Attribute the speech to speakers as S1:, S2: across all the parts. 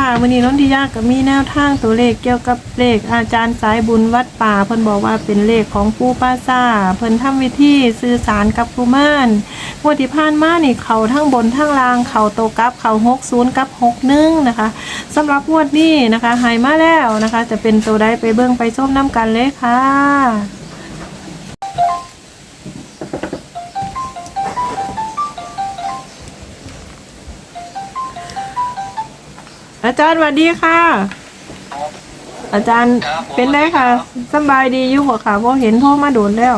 S1: ค่ะวันนี้น้องทิยาก็มีแนวทางตัวเลขเกี่ยวกับเลขอาจารย์สายบุญวัดป่า เพิ่นบอกว่าเป็นเลขของปู่ป้าซ่า เพิ่นทำวิธีสื่อสารกับกุมารงวดที่ผ่านมานี่เขาทั้งบนทั้งล่างเขาโตกลับเขา60กับ61นะคะสำหรับงวดนี้นะคะหายมาแล้วนะคะ จะเป็นตัวใดไปเบิ่งไปส้มน้ำกันเลยค่ะ อาจารย์สวัสดีค่ะ อาจารย์
S2: ครับผม
S1: เป็นได้ค่ะ
S2: สวัสดีครับ
S1: สำบายดีอยู่หัวค่ะเพราะเห็นโทรมาโดนแล้ว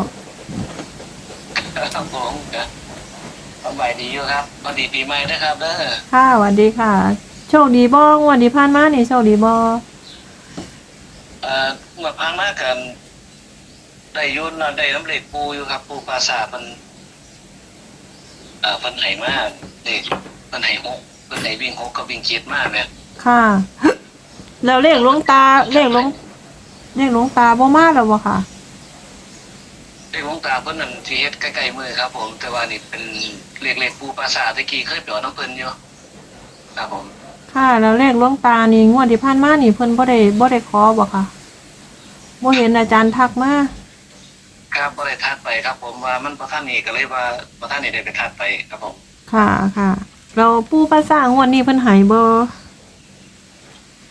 S2: ครับผมครับสบายดีอยู่ครับสวัสดีปีใหม่นะครับเด้อ
S1: ค่ะสวัสดีค่ะ โชคดีบ้องวันดีผ่านมานี่โชคดีบอ
S2: เอ่อเมื่อผ่านมากัน ได้อยุ่นได้น้ำเหล็กปูอยู่ครับ ปูปลาสาเพิ่นเอ่อเพิ่นไหมาเด็กเพิ่นไหหกเพิ่นไหวิ่งหกก็วิ่งเจ็ดมากเนี่ย
S1: ค่ะ แล้วเลขหลวงตาเลขหลวงเลขหลวงตาบ่มาแล้วบ่ค่ะ
S2: เลขหลวงตาเพิ่นนั่นที่เฮ็ดใกล้ๆมือครับ ผมแต่ว่านี่เป็นเลขเลขปูปลาสาตะกี้เคยเปล่าน้องเพิ่นอยู่ครับผม
S1: ค่ะ แล้วเลขหลวงตานี่งวดที่ผ่านมานี่เพิ่นบ่ได้บ่ได้ขอบ่ค่ะบ่เห็นอาจารย์ทักมา
S2: ครับบ่ได้ทักไปครับ ผมว่ามันประท่านนี่ก็เลยว่าประท่านนี่ได้ไปทักไปครับผม
S1: ค่ะค่ะ เราปู่ป้าซ่างวดนี้เพิ่นใหายบ่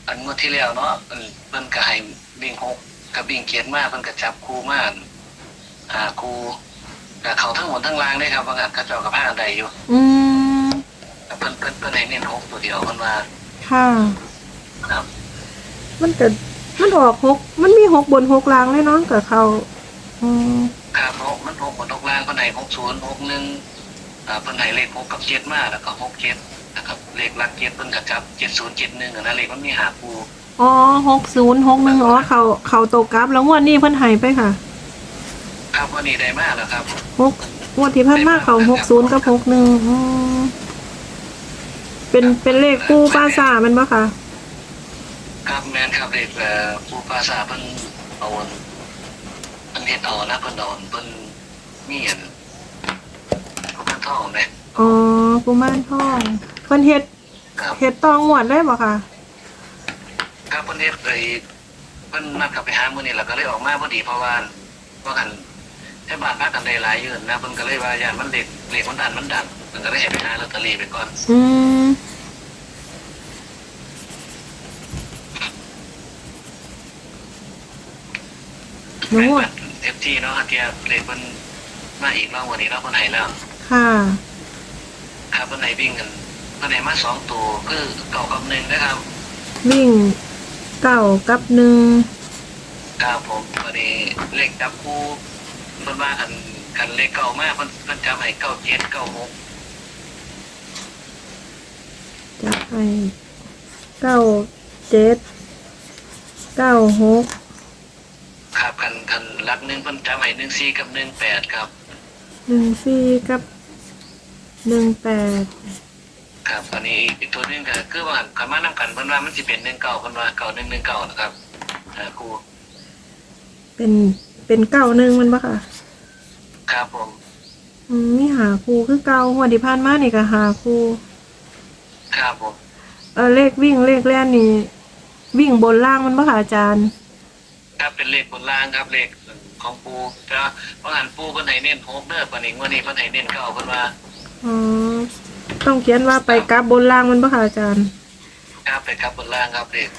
S2: อันงวดที่แล้วเนาะเพิ่นเพิ่นก็ให้วิ่งหกกับวิ่งเกียรมาเพิ่นก็จับคู่มาอ่าคู่กับเขาทั้งหมดทั้งล่างได้ครับว่างั้นเขาเจ้ากับผ้าใดอยู่
S1: อืม
S2: แต่เพิ่นเพิ่นเพิ่นให้เน้นหกตัวเดียวเพิ่นว่า
S1: ค่ะ
S2: ครับ
S1: มันเกิดมันออกหกมันมีหกบนหกล่างเลยเนาะกับเขาอืม
S2: ครับหกมันหกบนหกล่างเพิ่นให้หกศูนย์หกหนึ่งอ่าเพิ่นให้เลขหกกับเจ็ดมาแล้วก็หกเจ็ดนะครับ เลขหลักเจ็ดเพิ่นก็จับเจ็ดศูนย์เจ็ดหนึ่งอันนั้นเลขมันมีหาคู่
S1: อ๋อหกศูนย์หกหนึ่งอ๋อเขาเขาตกกราฟแล้วงวดนี้เพิ่นใหายไปค่ะ
S2: ครับวันนี้ได้มากแล้วครับ
S1: หกงวดที่ผ่านมาเขาหกศูนย์กับหกหนึ่งอืมเป็นเป็นเลขกู้ป้าซาแมันปะค่ะ
S2: ครับแมนครับเลขเอ่อปูปลาสาเพิ่นเอาอันเพิ่นเฮ็ดเอานะเพิ่นเอาอันเพิ่นมีอันเพิ่นทองเนี่ย
S1: อ๋อกุมารทองเพิ่นเฮ็ด
S2: ครับ
S1: เฮ็ดตองวดได้ปะค่ะ
S2: ครับเพิ่นเฮ็ดไอ้เพิ่นนัดกลับไปหามื้อนี้แล้วก็เลยออกมาพอดีเพราะว่าว่ากันให้บ้านพักกันได้หลายอยู่นะเพิ่นก็เลยว่าย่านมันเด็กเลขมันดันมันดันเพิ่นก็เลยให้ไปหาลอตเตอรี่ไปก่อน
S1: อืมหนู
S2: แม่น
S1: อะ
S2: เอฟทีเนาะฮะเกียเลขเพิ่นมาอีกรอบวันนี้เนาะเพิ่นให้แล้ว
S1: ค่ะ
S2: ครับเพิ่นให้วิ่งกัน เพิ่นให้มาสองตัวคือเก่ากับหนึ่งนะครับ
S1: วิ่งเก้ากับหนึ่ง
S2: ครับผมวันนี้เลขจับคู่เพิ่นว่าคันคันเลขเก่ามากเพิ่นเพิ่นจับให้เก้าเจ็ดเก้าหก
S1: จะให้เก้าเจ็ดเก้าหก
S2: ครับคันคันหลักหนึ่งเพิ่นจับให้หนึ่งสี่กับหนึ่งแปดครับ
S1: หนึ่งสี่กับหนึ่งแปด
S2: ครับอันนี้อีกตัวหนึงก็คือว่าคันมานำกันเพิ่นว่ามันสิเป็นหนึ่งเก่าเพิ่นว่าเก่าหนึ่งหนึ่งเก่านะครับอ่าครู
S1: เป็นเป็นเก้าหนึ่งมันปะค่ะ
S2: ครับผม
S1: อืมมีหาครูคือเก้าหัวดที่ผ่านมานี่ก็หาครู
S2: ครับผม
S1: เออเลขวิ่งเลขแล่นนี่ วิ่งบนล่างมันปะค่ะอาจารย์
S2: ครับเป็นเลขบนล่างครับเลขของปูแต่ว่าเพราะหันปูเพิ่นให้เน้นโฮกเด้อปานนี้งวดนี้เพิ่นให้เน้นเก่าเพิ่นว่า
S1: อ๋อ ต้องเขียนว่าไปกลับบนล่างมันปะค่ะอาจารย์
S2: ครับไปครับบนล่างครับเลข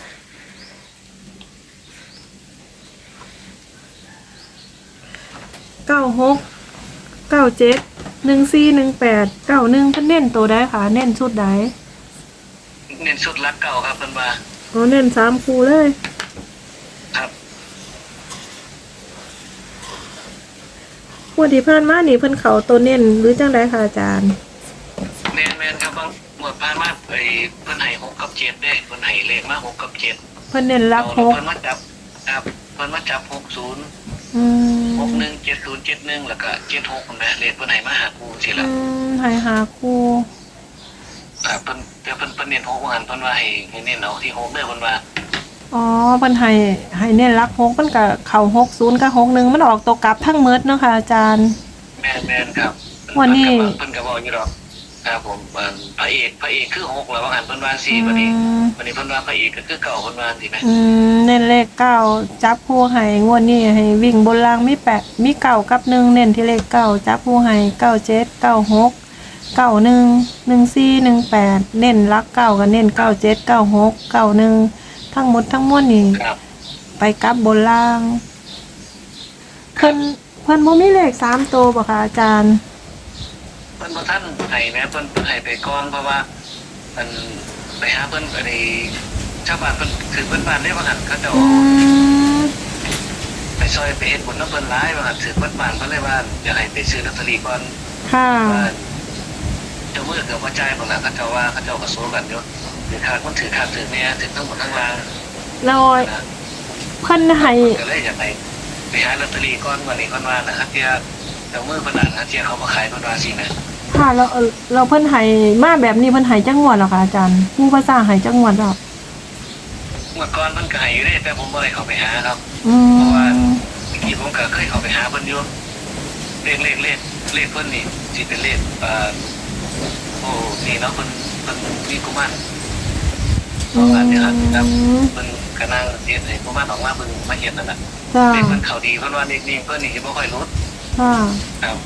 S1: เก้าหกเก้าเจ็ดหนึ่งสี่หนึ่งแปดเก้าหนึ่งเพิ่นเน้นตัวใดค่ะเน้นชุดใด
S2: เน้นสุดลักเก่าครับเพิ่นว่า
S1: อ๋อเน้นสามครูเลย
S2: ครับ
S1: หัวดที่ผ่านมานี่เพิ่นเขาตัวเน้นหรือจังไดค่ะอาจารย์
S2: เจ็ดเด้เพิ่นให้เลขมาหกกับเจ็ด
S1: เพิ่นเน้นรักห
S2: แล้ว
S1: ก
S2: เพิ่นมาจับครับเพิ่นมาจับหกศูนย์
S1: อืม
S2: หกหนึ่งเจ็ดศูนย์เจ็ดหนึ่งแล้วก็เจ็ดหกนะเลขเพิ่นให้มาหาครูสิ
S1: อื
S2: ล่ะ
S1: มให้หาครู
S2: ครับเพิ่นแต่เพิ่นเพิ่นเน้นหกว่าหันเพิ่นว่าให้ให้เน้นเอาที่หกเด้อเพิ่นว่า
S1: อ๋อเพิ่นให้ให้เน้นรักหกมันก็เข้าหกศูนย์กับหกหนึ่งมันออกตัวกลับทั้งเมดเนาะค่ะอาจารย์
S2: แม่นแม่นครับ
S1: วันนี้
S2: เพิ่นก็บอกอยู่ดอก ครับผมอันพระเอกพระเอกคือหกแล้วว่าหันเพิ่นว่าสี่วันนี้
S1: อืม
S2: วันนี้เพิ่นว่าพระเอกก็คือเก่าเพิ่นว่าสิไหม
S1: อืมเน้นเลขเก้าจับผู้ให้งวดนี้ให้วิ่งบนรางมีแปดมีเก้ากับหนึ่งเน้นที่เลขเก้าจับผู้ให้เก้าเจ็ดเก้าหกเก้าหนึ่งหนึ่งสี่หนึ่งแปดเน้นรักเก้ากับเน้นเก้าเจ็ดเก้าหกเก้าหนึ่งทั้งหมดทั้งมวลนี่
S2: ครับ
S1: ไปกลับบนล่าง เพิ่นเพิ่นบ่มีเลขสามตัวบ่คะอาจารย์
S2: เพิ่นบ่ท่านให้แม่เพิ่นให้ไปก่อนเพราะว่ามันไปหาเพิ่นก็ได้ชาวบ้านเพิ่นคือเพิ่นบ้านได้ว่าหันเขาเจ้า
S1: อืม
S2: ไปซอยไปเฮ็ดบุญน้ำเพิ่นหลายว่าหันถือเพิ่นบ้านเพิ่นเลยว่าอยากให้ไปซื้อลอตเตอรี่ก่อน
S1: ค่ะ
S2: ว่าเจ้ามือเกือบว่าจ่ายบ่ล่ะเขาเจ้าว่าเขาเจ้าก็โซกันอยู่ถือขาดมันถือขาดถือเนี่ยถือทั้งหมดทั้งราง
S1: แล้ว
S2: นะ
S1: เพิ่นให้
S2: ก็เลยอยากไปไปหาลอตเตอรี่ก่อนวันนี้ก่อนว่านะครับเที่ยเจ้ามือเพิ่นอ่านนะเที่ยเขามาขายเพิ่นว่าสินะ
S1: ค่ะแล้วเอ่อเราเพิ่นให้มาแบบนี้เพิ่นให้จังหวัดเหรอคะอาจารย์ ผู้ภาษาให้จังหวัดเหรอ
S2: เมื่อก่อนเพิ่นก็ให้อยู่เด้แต่ผมบ่ได้เข้าไปหาครับ
S1: อื
S2: เพราะว่า
S1: ม
S2: เมื่อกี้ผมก็เคยเข้าไปหาเพิ่นอยู่เลขเลขเลขเลขเพิ่นนี่สิเป็นเลขเอ่อโอ้นี่เนาะเพิ่นเพิ่นมีกุมารประมาณนี้ครับครับเพิ่นก็นั่งเฮ็ดให้กุมารออกมาเพิ่นมาเฮ็ดนั่นน่ะ
S1: จ้า
S2: เลขเพิ่นเข้าดีเพิ่นว่าเลขนี้เพิ่นนี่สิบ่ค่อยรู้
S1: ค่ะ
S2: ครับ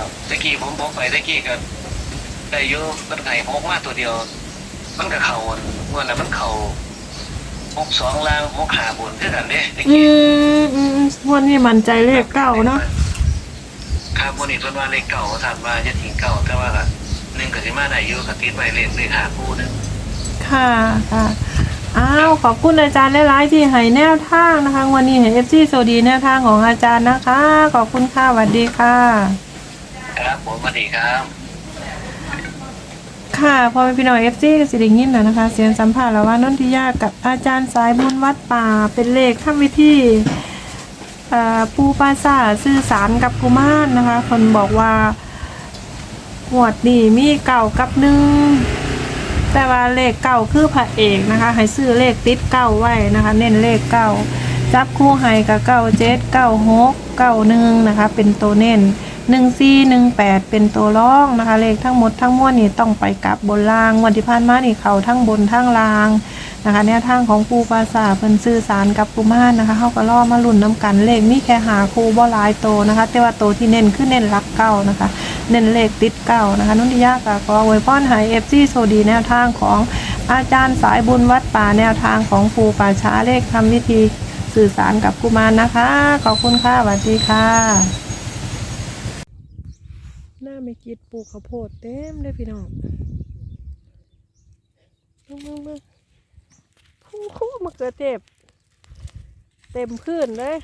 S2: ครับ ตะกี้ผมบอกไปตะกี้ก็ได้อยู่มันไก่หกมาตัวเดียว มันก็เข่าอันเมื่อนั้นมันเข่าหกสองล่างหกหาบนคือกันเด้ตะ
S1: อื
S2: กี้
S1: มอืมวันนี้มันใจเลขเก้าเนาะ
S2: ครับวันนี้เพิ่นว่าเลขเก่าถามว่าจะทิ้งเก่าแต่ว่าก็หนึ่งก็สิมาได้อยู่ก็ติดไว้เลขเลขหาคู่หนึง
S1: ค่ะค่ะอ้าวขอบคุณอาจารย์หลายๆที่ให้แนวทางนะคะ วันนี้ให้ FC สวัสดีแนวทางของอาจารย์นะคะ ขอบคุณค่ะสวัสดีค่ะ
S2: ครับผมสวัสดีครับ
S1: ค่ะพอเป็นพี่น้องเอฟซีก็สิได้ยินแล้วนะคะ เสียงสัมภาษณ์แล้วว่านนทิยากับอาจารย์สายบุญวัดป่าเป็นเลขทำวิธีเอ่อปูปาซาสื่อสารกับกุมารนะคะ คนบอกว่าหวดนี่มีเก่ากับหนึ่งแต่ว่าเลขเก่าคือพระเอกนะคะ ให้ซื้อเลขติดเก้าไว้นะคะ เน้นเลขเก้าจับคู่ให้กับเก้าเจ็ดเก้าหกเก้าหนึ่งนะคะ เป็นตัวเน้น หนึ่งสี่หนึ่งแปดเป็นตัวร่องนะคะ เลขทั้งหมดทั้งมวลนี่ต้องไปกลับบนรางวันที่ผ่านมานี่เขาทั้งบนทั้งรางนะคะแนวทางของปูปราสาเพิ่นสื่อสารกับกุมารนะคะเขาก็ล่อมาลุ่นน้ำกันเลขมีแค่หาคูบ่หลายโตวนะคะ แต่ว่าโตวที่เน้นคือเน้นหลักเก้านะคะ เน้นเลขติดเก้านะคะ นุ่นทิยากะขออวยพรใหายเอฟซีโซดีแนวทางของอาจารย์สายบุญวัดป่าแนวทางของปูป่าช้าเลขทำวิธีสื่อสารกับกุมารนะคะ ขอบคุณค่ะสวัสดีค่ะ ไม่กิดปลูกข้าวโพดเต็มเลยพี่น้องมึงมึงมึงคู่คู่มะเขือเทศเต็มพื้นเลย